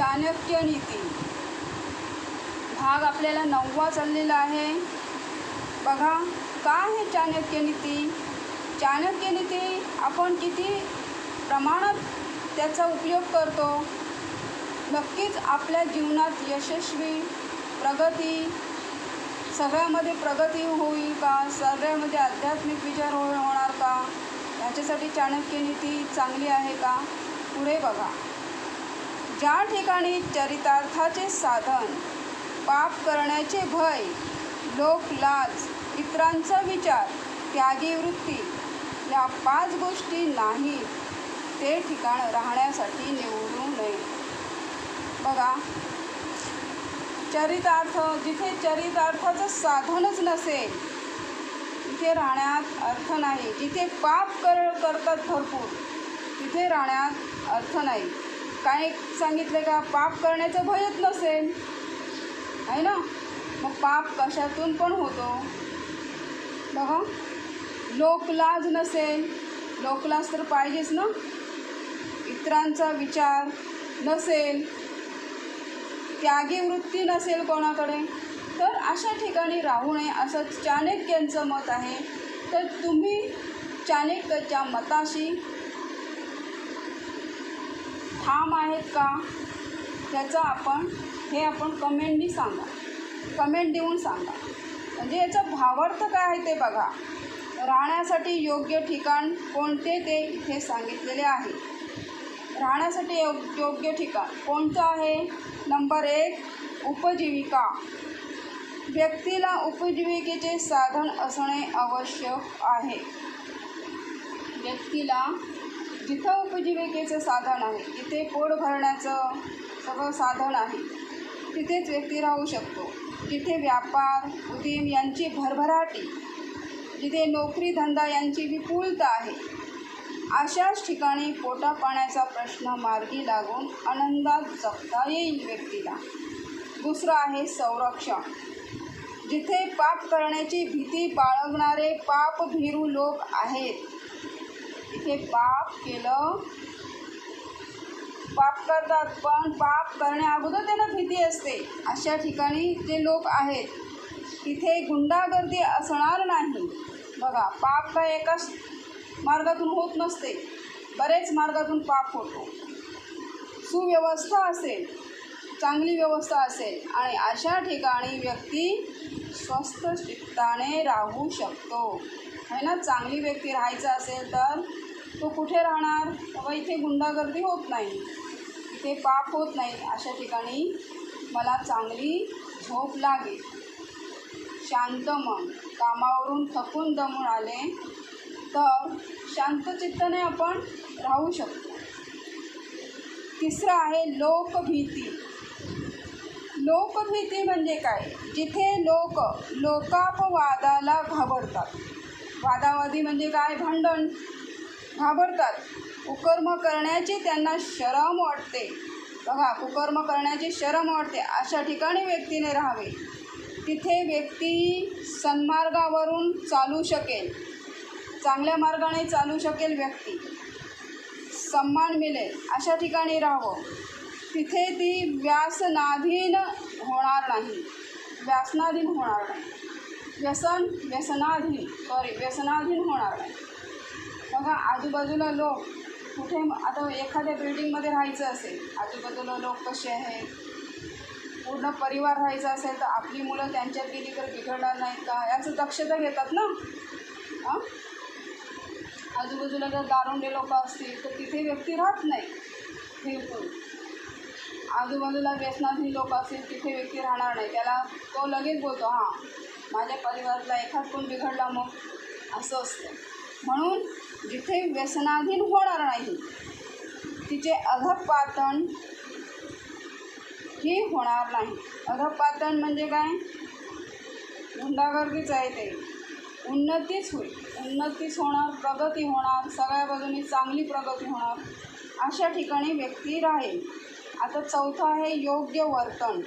चाणक्य नीती. भाग आपल्याला नववा चाललेला आहे. बघा काय आहे चाणक्य नीती? चाणक्य नीती आपण किती प्रमाणात त्याचा उपयोग करतो? नक्कीच आपल्या जीवनात यशस्वी प्रगती सगळ्यामध्ये प्रगती होईल का? सगळ्यामध्ये आध्यात्मिक विचार हो होणार का? याच्यासाठी चाणक्य नीती चांगली आहे का? पुढे बघा. ज्या ठिकाणी चरितार्थाचे साधन पाप करण्याचे भय लोक लाज इतरांचा विचार त्यागी वृत्ती या पाच गोष्टी नाही ते ठिकाण राहण्यासाठी निवडू नये. बघा चरितार्थ जिथे चरितार्थाचं साधनच नसेल तिथे राहण्यात अर्थ नाही. जिथे पाप कर करतात भरपूर तिथे राहण्यात अर्थ नाही. काय सांगितले का? पाप करण्याचं भयच नसेल. आहे ना? मग पाप कशातून पण होतो. बघा. लोकलाज नसेल. लोकलाज तर पाहिजेच ना? इतरांचा विचार नसेल. त्यागी वृत्ती नसेल कोणाकडे? तर अशा ठिकाणी राहू नये असं चाणक्यांचं मत आहे. तर तुम्ही चाणक्याच्या मताशी ठाम आहेत का? त्याचं आपण हे आपण कमेंटनी सांगा. कमेंट देऊन सांगा. म्हणजे याचा भावार्थ काय आहे ते बघा. राहण्यासाठी योग्य ठिकाण कोणते ते इथे सांगितलेले आहे. राहण्यासाठी योग योग्य ठिकाण कोणतं आहे? नंबर एक उपजीविका. व्यक्तीला उपजीविकेचे साधन असणे आवश्यक आहे. व्यक्तीला जिथं उपजीविकेचं साधन आहे जिथे पोट भरण्याचं सगळं साधन आहे तिथेच व्यक्ती राहू शकतो. जिथे व्यापार उद्यम यांची भरभराटी जिथे नोकरी धंदा यांची विपुलता आहे अशाच ठिकाणी पोटापाण्याचा प्रश्न मार्गी लागून आनंदात जगता येईल व्यक्तीला. दुसरं आहे संरक्षण. जिथे पाप करण्याची भीती बाळगणारे पापभीरू लोक आहेत तिथे पाप केलं. पाप करतात पण पाप करण्या अगोदर त्यांना भीती असते. अशा ठिकाणी जे लोक आहेत तिथे गुंडागर्दी असणार नाही. बघा पाप काय एकाच मार्गातून होत नसते. बरेच मार्गातून पाप होतो. सुव्यवस्था असेल चांगली व्यवस्था असेल आणि अशा ठिकाणी व्यक्ती स्वस्थ चित्ताने राहू शकतो. आहे ना? चांगली व्यक्ती राहायचं असेल तर तो कुठे राहणार? व इथे गुंडागर्दी होत नाही. इथे पाप होत नाही. अशा ठिकाणी मला चांगली झोप लागेल शांत मन. कामावरून थकून दमून आले तर शांतचित्ताने आपण राहू शकतो. तिसरं आहे लोकभीती. लोकभीती म्हणजे काय? जिथे लोक लोकापवादाला घाबरतात. वादावादी म्हणजे काय? भांडण. घाबरतात. कुकर्म करण्याची त्यांना शरम वाटते. बघा कुकर्म करण्याची शरम वाटते. अशा ठिकाणी व्यक्तीने राहावे. तिथे व्यक्ती सन्मार्गावरून चालू शकेल. चांगल्या मार्गाने चालू शकेल व्यक्ती. सन्मान मिळेल. अशा ठिकाणी राहावं. तिथे ती व्यासनाधीन होणार नाही. व्यासनाधीन होणार नाही. व्यसन व्यसनाधीन. सॉरी व्यसनाधीन होणार नाही. तेव्हा आजूबाजूला लोक कुठे आता एखाद्या बिल्डिंगमध्ये राहायचं असेल आजूबाजूला लोक कसे आहेत? पूर्ण परिवार राहायचा असेल तर आपली मुलं त्यांच्यात गेली तर बिघडणार नाहीत का? याचं दक्षता घेतात ना? हां? आजूबाजूला जर दारुंडे लोक असतील तर तिथे व्यक्ती राहत नाही. बिलकुल. आजूबाजूला व्यसनाधीन लोक असतील तिथे व्यक्ती राहणार नाही. त्याला तो लगेच बोलतो हां माझ्या परिवारातला एखाद कोण बिघडला मग? असं असतं. म्हणून जिथे व्यसनाधीन होणार नाही. तिचे अधपातन ही होणार नाही. अधपातन म्हणजे काय? गुंडागर्दीच आहे ते. उन्नतीच होईल. उन्नतीच होणार प्रगती होणार सगळ्या बाजूने चांगली प्रगती होणार अशा ठिकाणी व्यक्ती राहील. आता चौथं आहे योग्य वर्तन.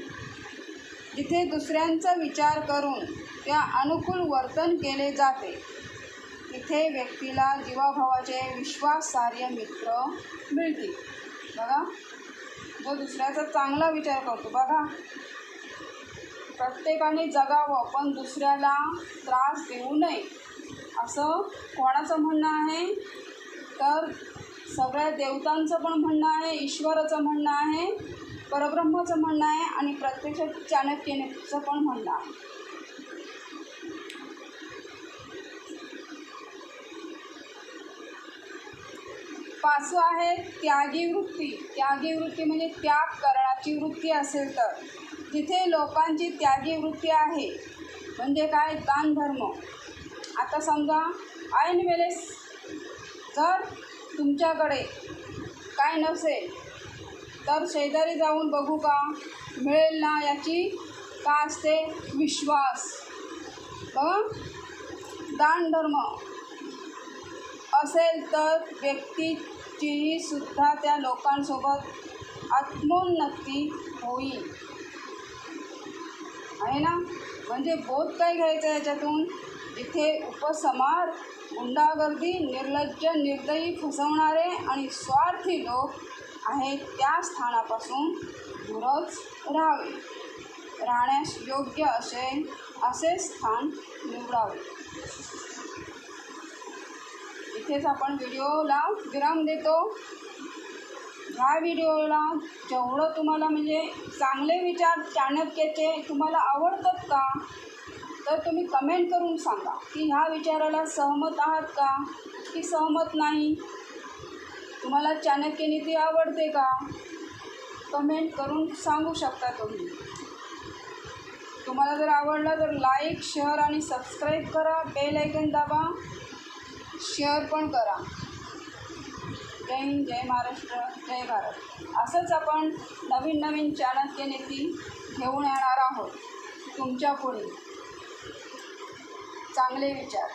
जिथे दुसऱ्यांचा विचार करून त्या अनुकूल वर्तन केले जाते. इथे व्यक्तीला जीवाभावाचे विश्वासार्ह मित्र मिळतील. बघा. जो दुसऱ्याचा चांगला विचार करतो बघा. प्रत्येकाने जगावं पण दुसऱ्याला त्रास देऊ नये. असं कोणाचं म्हणणं आहे? तर सगळ्या देवतांचं पण म्हणणं आहे ईश्वराचं म्हणणं आहे परब्रह्माचं म्हणणं आहे आणि प्रत्यक्ष चाणक्यनेचं पण म्हणणं आहे. पाचवं आहे त्यागी वृत्ती. त्यागी वृत्ती म्हणजे त्याग करण्याची वृत्ती असेल तर. तिथे लोकांची त्यागी वृत्ती आहे म्हणजे काय? दानधर्म. आता समजा ऐन वेळेस जर तुमच्याकडे काय नसेल तर शेजारी जाऊन बघू का? मिळेल ना याची? का असते? विश्वास. दानधर्म असेल तर व्यक्ती व्यक्तीची सुद्धा त्या लोकांसोबत आत्मोन्नती होईल. आहे ना? म्हणजे बोध काय घ्यायचं याच्यातून? जिथे उपसमार गुंडागर्दी निर्लज्ज निर्दयी फसवणारे आणि स्वार्थी लोक आहेत त्या स्थानापासून दूरच राहावे. राहण्यास योग्य असेल असे स्थान निवडावे. इथेच आपण व्हिडिओला विराम देतो. ह्या व्हिडिओला जेवढं तुम्हाला म्हणजे चांगले विचार चाणक्याचे तुम्हाला आवडतात का तर तुम्ही कमेंट करून सांगा की ह्या विचाराला सहमत आहात का की सहमत नाही. तुम्हाला चाणक्य नीती आवडते का कमेंट करून सांगू शकता तुम्ही. तुम्हाला जर आवडला तर लाईक शेअर आणि सबस्क्राईब करा बेल ऐकन दाबा. शेअर पण करा. जय हिंद जय महाराष्ट्र जय भारत. असंच आपण नवीन नवीन चाणक्य नीती घेऊन येणार आहोत. तुमच्यापुढे. चांगले विचार.